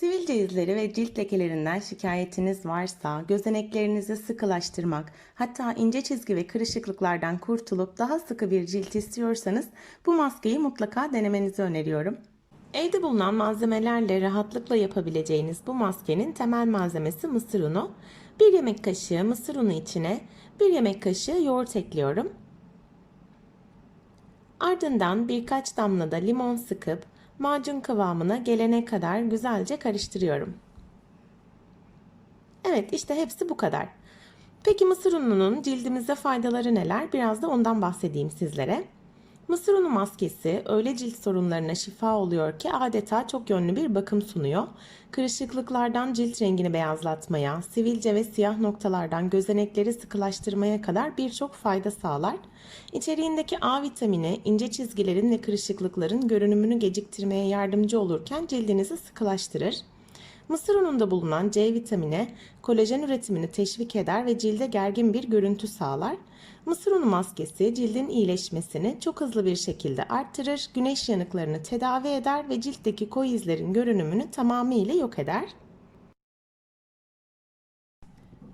Sivilce izleri ve cilt lekelerinden şikayetiniz varsa, gözeneklerinizi sıkılaştırmak, hatta ince çizgi ve kırışıklıklardan kurtulup daha sıkı bir cilt istiyorsanız bu maskeyi mutlaka denemenizi öneriyorum. Evde bulunan malzemelerle rahatlıkla yapabileceğiniz bu maskenin temel malzemesi mısır unu. 1 yemek kaşığı mısır unu içine 1 yemek kaşığı yoğurt ekliyorum. Ardından birkaç damla da limon sıkıp macun kıvamına gelene kadar güzelce karıştırıyorum. Evet işte hepsi bu kadar. Peki mısır ununun cildimize faydaları neler? Biraz da ondan bahsedeyim sizlere. Mısır unu maskesi öyle cilt sorunlarına şifa oluyor ki adeta çok yönlü bir bakım sunuyor. Kırışıklıklardan cilt rengini beyazlatmaya, sivilce ve siyah noktalardan gözenekleri sıkılaştırmaya kadar birçok fayda sağlar. İçeriğindeki A vitamini ince çizgilerin ve kırışıklıkların görünümünü geciktirmeye yardımcı olurken cildinizi sıkılaştırır. Mısır ununda bulunan C vitamini kolajen üretimini teşvik eder ve cilde gergin bir görüntü sağlar. Mısır unu maskesi cildin iyileşmesini çok hızlı bir şekilde arttırır, güneş yanıklarını tedavi eder ve ciltteki koyu izlerin görünümünü tamamıyla yok eder.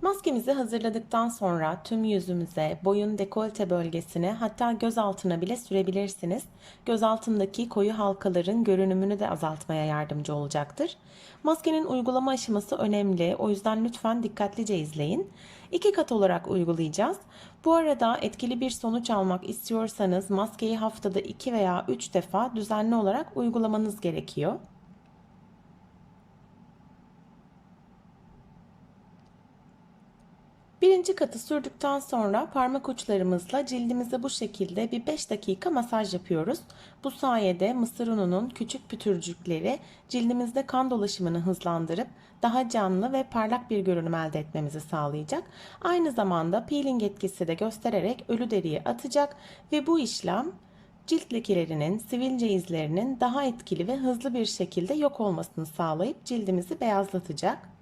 Maskemizi hazırladıktan sonra tüm yüzümüze, boyun dekolte bölgesine hatta göz altına bile sürebilirsiniz. Göz altındaki koyu halkaların görünümünü de azaltmaya yardımcı olacaktır. Maskenin uygulama aşaması önemli. O yüzden lütfen dikkatlice izleyin. İki kat olarak uygulayacağız. Bu arada etkili bir sonuç almak istiyorsanız maskeyi haftada 2 veya 3 defa düzenli olarak uygulamanız gerekiyor. Birinci katı sürdükten sonra parmak uçlarımızla cildimize bu şekilde bir 5 dakika masaj yapıyoruz. Bu sayede mısır ununun küçük pütürcükleri cildimizde kan dolaşımını hızlandırıp daha canlı ve parlak bir görünüm elde etmemizi sağlayacak. Aynı zamanda peeling etkisi de göstererek ölü deriyi atacak ve bu işlem cilt lekelerinin, sivilce izlerinin daha etkili ve hızlı bir şekilde yok olmasını sağlayıp cildimizi beyazlatacak.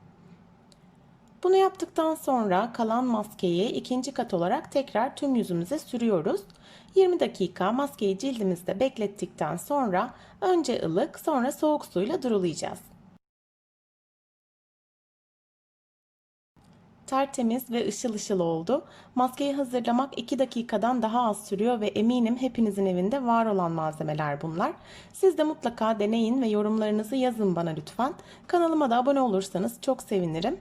Bunu yaptıktan sonra kalan maskeyi ikinci kat olarak tekrar tüm yüzümüze sürüyoruz. 20 dakika maskeyi cildimizde beklettikten sonra önce ılık sonra soğuk suyla durulayacağız. Tertemiz ve ışıl ışıl oldu. Maskeyi hazırlamak 2 dakikadan daha az sürüyor ve eminim hepinizin evinde var olan malzemeler bunlar. Siz de mutlaka deneyin ve yorumlarınızı yazın bana lütfen. Kanalıma da abone olursanız çok sevinirim.